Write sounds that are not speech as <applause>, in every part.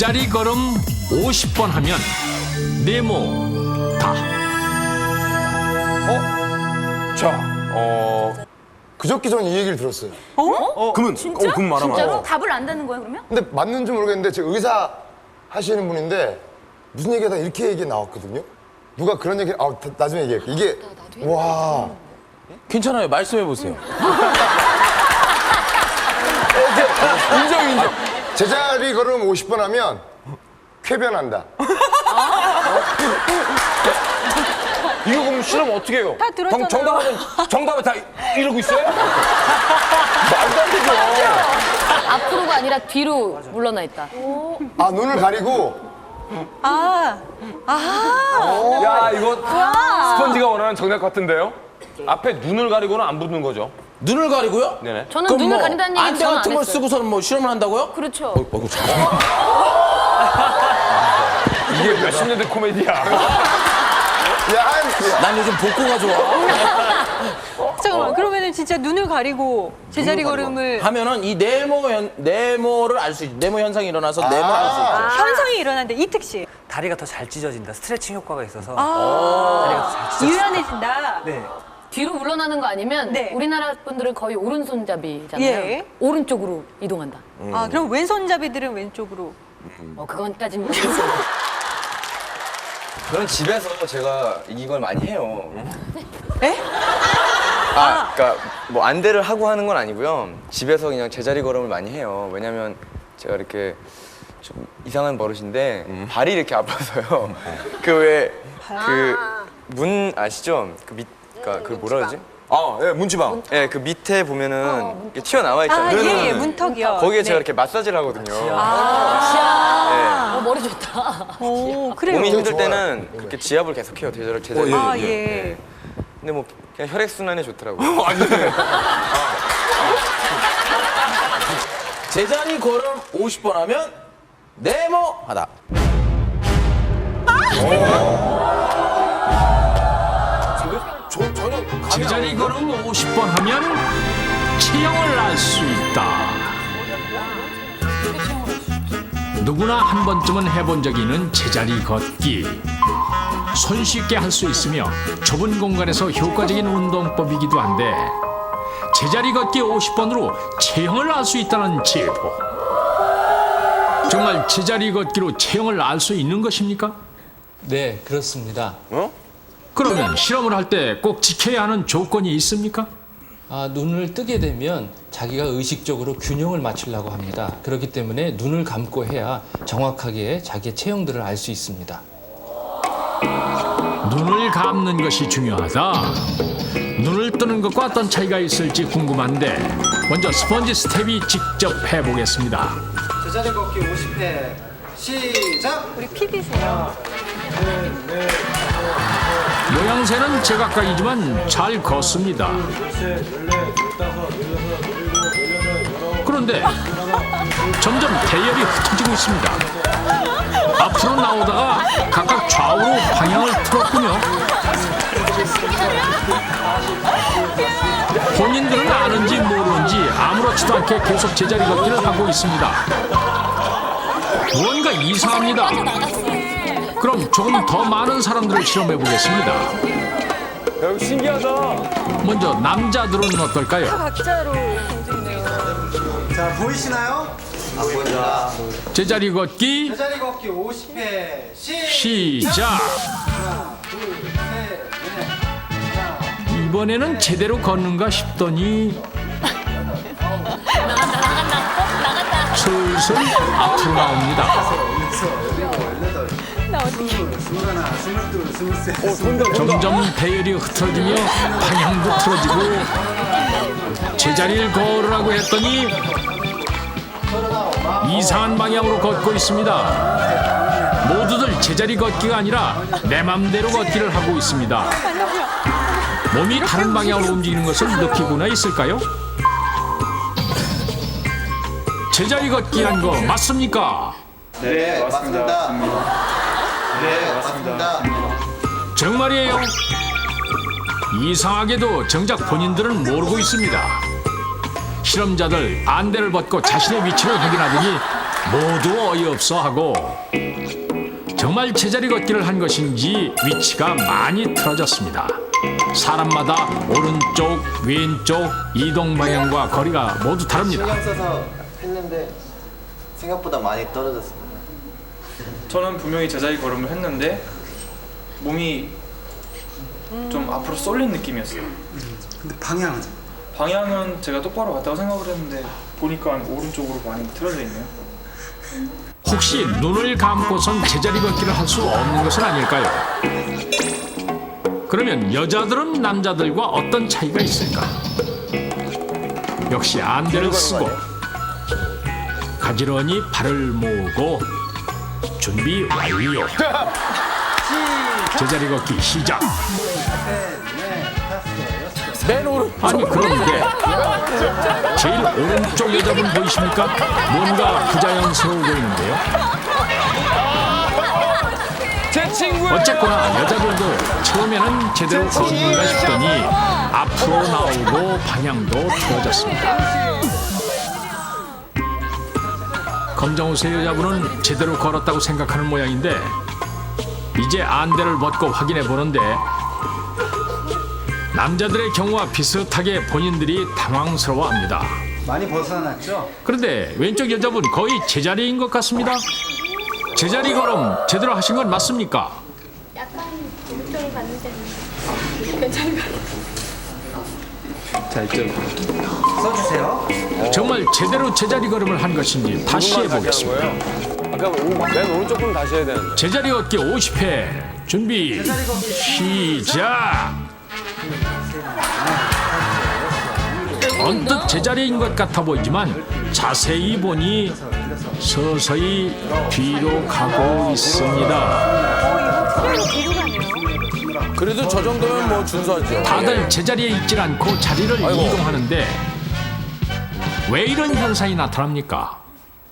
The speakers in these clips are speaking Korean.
제자리 걸음 50번 하면 네모 다. 자, 어, 그저께 전 이 얘기를 들었어요. 그러면 진짜? 어, 그럼 말하면 진짜로? 어. 답을 안다는 거예요 그러면? 근데 맞는지 모르겠는데 제 의사 하시는 분인데 무슨 얘기하다 이렇게 얘기 나왔거든요. 누가 그런 얘기, 아, 다- 나중에 얘기할게. 이게, 와. 괜찮아요. 말씀해 보세요. 인정, 인정. 제자리 걸음 50번 하면 쾌변한다. 이거 그럼 실험 어떻게 해요? 다 들었잖아요. 정 답은 정답을 다 이러고 있어요? 말도 안 되죠. 앞으로가 아니라 뒤로 물러나 있다. 아, 눈을 가리고 아, 아, 야, 이거 스펀지가 원하는 정답 같은데요? 앞에 눈을 가리고는 안 붙는 거죠. 눈을 가리고요? 네네. 저는 그럼 눈을 뭐 가린다는 얘기 안대 저는 안 같은 걸 했어요. 쓰고서는 뭐 실험을 한다고요? 그렇죠. 어이구 참. <laughs> 이게 몇십 년대 코미디야. <laughs> 야, 한- 난 요즘 복고가 좋아. <laughs> 잠깐만. 그러면은 진짜 눈을 가리고 제자리 걸음을 하면은 이 네모 현, 네모를 알 수 있, 네모 현상이 일어나서 네모를 알 수 있죠. 아, 현상이 일어나는데 이특 씨 다리가 더 잘 찢어진다. 스트레칭 효과가 있어서 다리가 더 잘 찢어진다. 유연해진다. 네. 뒤로 물러나는 거 아니면 네. 우리나라 분들은 거의 오른손잡이잖아요. 예. 오른쪽으로 이동한다. 아, 그럼 왼손잡이들은 왼쪽으로. 어, 그건까진 모르겠어요. 저는 집에서 제가 이걸 많이 해요. 에? 아, 그러니까 뭐 안대를 하고 하는 건 아니고요. 집에서 그냥 제자리 걸음을 많이 해요. 왜냐면 제가 이렇게 좀 이상한 버릇인데 발이 이렇게 아파서요. <laughs> 그 왜 그 문 아시죠? 그 밑, 그러니까 그 뭐라 그러지? 아, 예, 문지방. 예, 그 밑에 보면은 이렇게 튀어나와 있잖아요. 아, 예, 예, 문턱이요. 거기에 제가 네. 이렇게 마사지를 하거든요. 어, 머리 좋다. 오, 그래요. 몸이 힘들 좋아요. 때는 그렇게 지압을 계속해요. 제자리 제자리. 아, 예. 근데 뭐 그냥 혈액 순환에 좋더라고요. 제자리 걸음 50번 하면 네모 하다. 저, 제자리 걸음 50번 하면 체형을 알 수 있다. 누구나 한 번쯤은 해본 적이 있는 제자리 걷기. 손쉽게 할 수 있으며 좁은 공간에서 효과적인 운동법이기도 한데 제자리 걷기 50번으로 체형을 알 수 있다는 제보. 정말 제자리 걷기로 체형을 알 수 있는 것입니까? 네, 그렇습니다. 그러면 실험을 할 때 꼭 지켜야 하는 조건이 있습니까? 아, 눈을 뜨게 되면 자기가 의식적으로 균형을 맞추려고 합니다. 그렇기 때문에 눈을 감고 해야 정확하게 자기의 체형들을 알 수 있습니다. 눈을 감는 것이 중요하다. 눈을 뜨는 것과 어떤 차이가 있을지 궁금한데 먼저 스펀지 스텝이 직접 해보겠습니다. 제자리 걷기 50회 시작. 우리 PD세요. 모양새는 제각각이지만 잘 걷습니다. 그런데 점점 대열이 흩어지고 있습니다. 앞으로 나오다가 각각 좌우로 방향을 틀었군요. 본인들은 아는지 모르는지 아무렇지도 않게 계속 제자리 걷기를 하고 있습니다. 뭔가 이상합니다. 그럼 조금 더 많은 사람들을 실험해 보겠습니다. 야, 이거 신기하다. 먼저 남자들은 어떨까요? 각자로 움직이네요. 자 보이시나요? 제자리 걷기 제자리 걷기 50회 시. 시작. 이번에는 제대로 걷는가 싶더니 슬슬 앞으로 나옵니다. 점점 배열이 흐트러지며 방향도 틀어지고 제자리를 걸으라고 했더니 이상한 방향으로 걷고 있습니다. 모두들 제자리 걷기가 아니라 내 맘대로 걷기를 하고 있습니다. 몸이 다른 방향으로 움직이는 것을 느끼고나 있을까요? 제자리 걷기란 거 맞습니까? 네 맞습니다. 네 맞습니다. 정말이에요. 이상하게도 정작 본인들은 모르고 있습니다. 실험자들 안대를 벗고 자신의 위치를 확인하더니 모두 어이없어 하고 정말 제자리 걷기를 한 것인지 위치가 많이 틀어졌습니다. 사람마다 오른쪽, 왼쪽, 이동 방향과 거리가 모두 다릅니다. 신경 써서 했는데 생각보다 많이 떨어졌습니다. 저는 분명히 제자리 걸음을 했는데 몸이 좀 앞으로 쏠린 느낌이었어요. 근데 방향은 방향은 제가 똑바로 갔다고 생각을 했는데 보니까 오른쪽으로 많이 틀어져 있네요. 혹시 눈을 감고선 제자리 걷기를 할 수 없는 것은 아닐까요? 그러면 여자들은 남자들과 어떤 차이가 있을까? 역시 안대를 쓰고 가지런히 발을 모으고 준비 완료. 제자리 걷기 시작. 맨 오른. 아니 그런데 제일 오른쪽 여자분 보이십니까? 뭔가 부자연스러워 보이는데요. 제 친구 어쨌거나 여자들도 처음에는 제대로 걷는가 싶더니 앞으로 나오고 방향도 틀어졌습니다. 검정옷의 여자분은 제대로 걸었다고 생각하는 모양인데 이제 안대를 벗고 확인해 보는데 남자들의 경우와 비슷하게 본인들이 당황스러워합니다. 많이 벗어났죠? 그런데 왼쪽 여자분 거의 제자리인 것 같습니다. 제자리 걸음 제대로 하신 건 맞습니까? 써주세요. 정말 제대로 제자리 걸음을 한 것인지 다시 해보겠습니다. 아까 오- 맨 오른쪽 분 다시 해야 되는데. 제자리 걷기 50회 준비 시작. 언뜻 제자리인 것 같아 보이지만 자세히 보니 서서히 뒤로 가고 있습니다. 그래도 저 정도면 뭐 준수하죠. 다들 제자리에 있질 않고 자리를 이동하는데 왜 이런 현상이 나타납니까?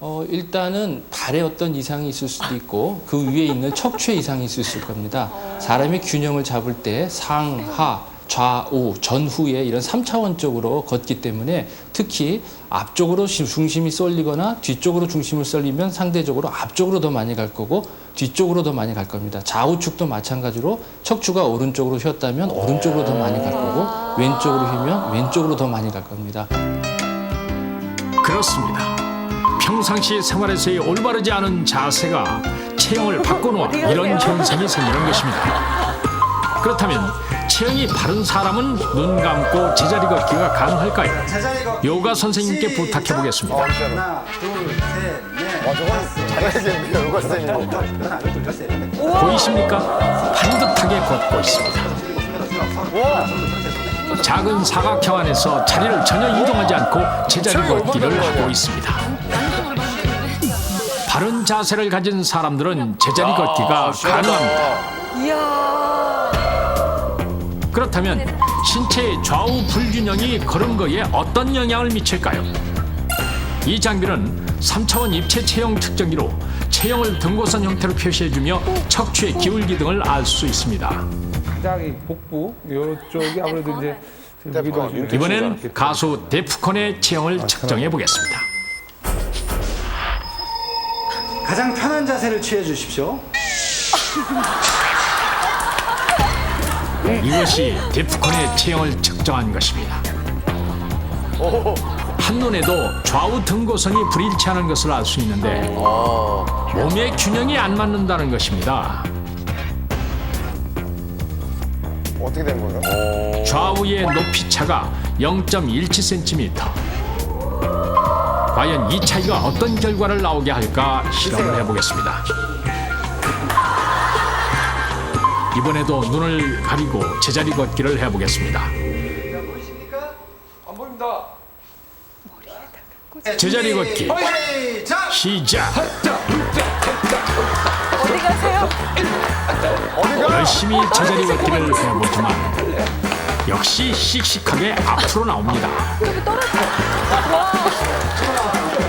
어, 일단은 발에 어떤 이상이 있을 수도 있고 그 위에 있는 척추에 이상이 있을 수 있을 겁니다. 사람이 균형을 잡을 때 상, 하, 좌우, 전후에 이런 삼차원적으로 걷기 때문에 특히 앞쪽으로 시- 중심이 쏠리거나 뒤쪽으로 중심을 쏠리면 상대적으로 앞쪽으로 더 많이 갈 거고 뒤쪽으로 더 많이 갈 겁니다. 좌우측도 마찬가지로 척추가 오른쪽으로 휘었다면 오른쪽으로 더 많이 갈 거고 왼쪽으로 휘면 왼쪽으로 더 많이 갈 겁니다. 그렇습니다. 평상시 생활에서의 올바르지 않은 자세가 체형을 바꿔놓아 이런 현상이 생기는 것입니다. 그렇다면 체형이 바른 사람은 눈 감고 제자리 걷기가 가능할까요? 요가 선생님께 부탁해 보겠습니다. 보이십니까? 반듯하게 걷고 있습니다. 작은 사각형 안에서 자리를 전혀 이동하지 않고 제자리 걷기를 하고 있습니다. 바른 자세를 가진 사람들은 제자리 걷기가 가능합니다. 그렇다면 신체의 좌우 불균형이 걸음거에 어떤 영향을 미칠까요? 이 장비는 3차원 입체 체형 측정기로 체형을 등고선 형태로 표시해주며 척추의 기울기 등을 알 수 있습니다. 가장 이 복부 이쪽이 아무래도 이제 무기도 좀 이번엔 가수 데프콘의 체형을 측정해 보겠습니다. 가장 편한 자세를 취해 주십시오. <laughs> 이것이 데프콘의 체형을 측정한 것입니다. 한눈에도 좌우 등고선이 불일치하는 것을 알 수 있는데 몸의 균형이 안 맞는다는 것입니다. 어떻게 된 거예요? 좌우의 높이 차가 0.17cm. 과연 이 차이가 어떤 결과를 나오게 할까 실험을 해보겠습니다. 이번에도 눈을 가리고 제자리 걷기를 해보겠습니다. 안 보입니다. 제자리 걷기 시작! 시작. 어디 가세요? 열심히 제자리 걷기를 해보지만 역시 씩씩하게 앞으로 나옵니다.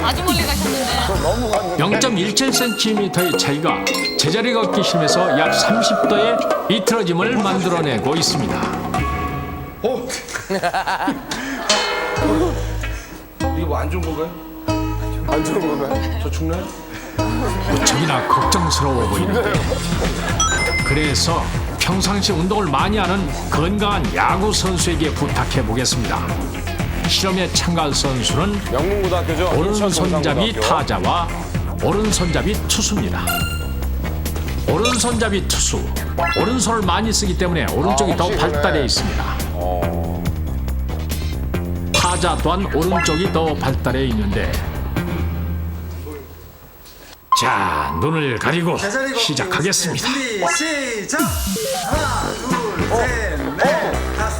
아주 멀리 가셨는데. 0.17cm의 차이가 제자리 걷기 힘에서 약 30도의 비틀어짐을 만들어내고 있습니다. <laughs> 이게 뭐안 좋은 건가요? 안 좋은 거면. 저 죽나요? 무척이나 걱정스러워 보이는데 그래서 평상시 운동을 많이 하는 건강한 야구 선수에게 부탁해 보겠습니다. 실험에 참가할 선수는 영문고등학교죠. 오른손잡이 인천 타자와 오른손잡이 투수입니다. 오른손잡이 투수, 오른손을 많이 쓰기 때문에 오른쪽이 아, 더 발달해. 있습니다. 타자 또한 오른쪽이 더 발달해 있는데 자 눈을 가리고 시작하겠습니다. 시작! 하나, 둘, 셋.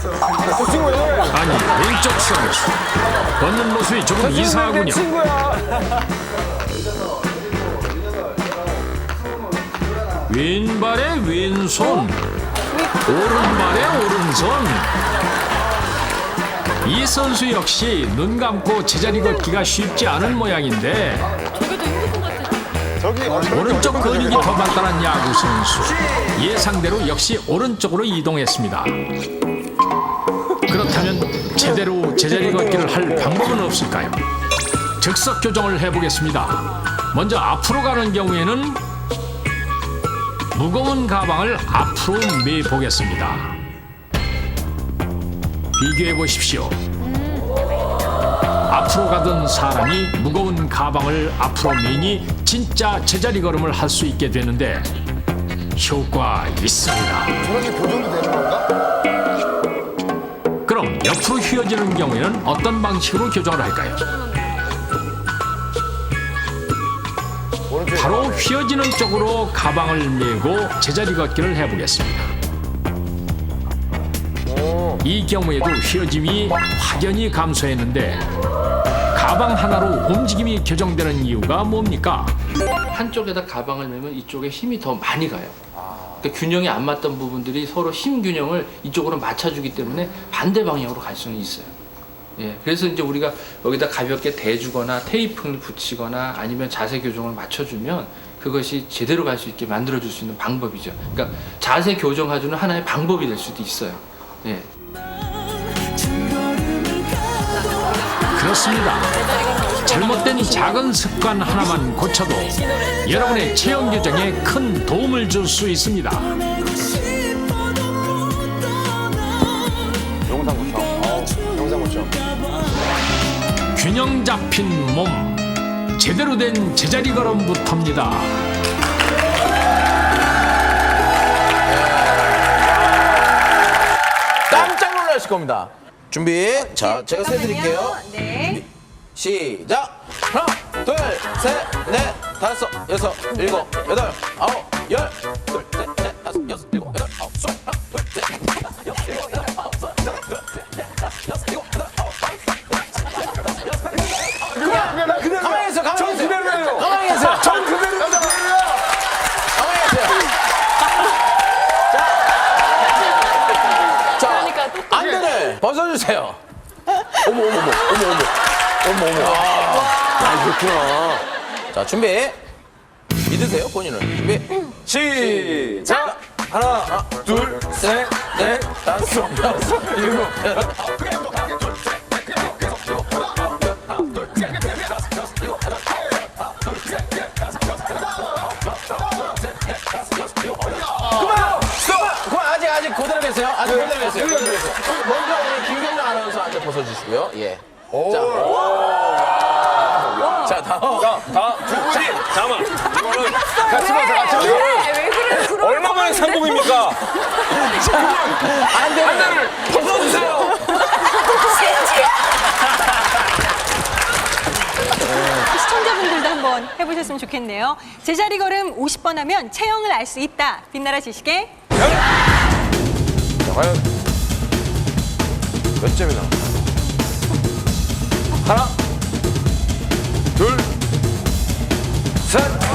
아니 왼쪽 선수 걷는 모습이 조금 이상하군요. 왼발에 왼손, 오른발에 오른손. 이 선수 역시 눈 감고 제자리 걷기가 쉽지 않은 모양인데 저기 오른쪽 근육이 더 발달한 야구 선수 예상대로 역시 오른쪽으로 이동했습니다. 그렇다면 제대로 제자리 걷기를 할 방법은 없을까요? 즉석 교정을 해보겠습니다. 먼저 앞으로 가는 경우에는 무거운 가방을 앞으로 매 보겠습니다. 비교해 보십시오. 앞으로 가던 사람이 무거운 가방을 앞으로 매니 진짜 제자리 걸음을 할 수 있게 되는데 효과 있습니다. 저렇게 교정도 되는 건가? 그럼 옆으로 휘어지는 경우에는 어떤 방식으로 교정을 할까요? 바로 휘어지는 쪽으로 가방을 메고 제자리 걷기를 해보겠습니다. 이 경우에도 휘어짐이 확연히 감소했는데 가방 하나로 움직임이 교정되는 이유가 뭡니까? 한쪽에다 가방을 매면 이쪽에 힘이 더 많이 가요. 그러니까 균형이 안 맞던 부분들이 서로 힘 균형을 이쪽으로 맞춰주기 때문에 반대 방향으로 갈 수는 있어요. 예, 그래서 이제 우리가 여기다 가볍게 대주거나 테이프를 붙이거나 아니면 자세 교정을 맞춰주면 그것이 제대로 갈 수 있게 만들어줄 수 있는 방법이죠. 그러니까 자세 교정해주는 하나의 방법이 될 수도 있어요. 예. 그렇습니다. 잘못된 작은 습관 하나만 고쳐도 여러분의 체형 교정에 큰 도움을 줄 수 있습니다. 영상고청. 어, 영상고청. 균형 잡힌 몸 제대로 된 제자리 걸음부터입니다. 깜짝 놀라실 겁니다. 준비. 자, 제가 세 드릴게요. 네. 시작. 하나, 둘, 셋, 넷, 다섯, 여섯, 일곱, 여덟, 아홉, 열. 둘, 셋, 넷, 다섯, 여섯, 벗어주세요. 어머, 어머, 어머, 어머, 어머. 어머, 어머. 아, 그렇구나. 자, 준비. 믿으세요, 본인은. 준비. 시작! 하나, 둘, 셋, 넷, 다섯, 여섯, 일곱, 여덟, 그만! 그만, 아직, 아직 그대로 계세요. 아직 그대로 계세요. 먼저 우리 김경래 안대 벗어주시고요. 예. 자. 자, 다음. 다두 분이 잠깐만. 이거는 같이 봐서 같이 봐서. 왜 그래? 그런 얼마 만에 상봉입니까? <laughs> 안대를 벗어주세요. 시청자분들도 한번 해보셨으면 좋겠네요. 제자리 걸음 50번 하면 체형을 알 수 있다. 빛나라 지식의 자, 과연 몇 점이 나? 하나, 둘, 셋.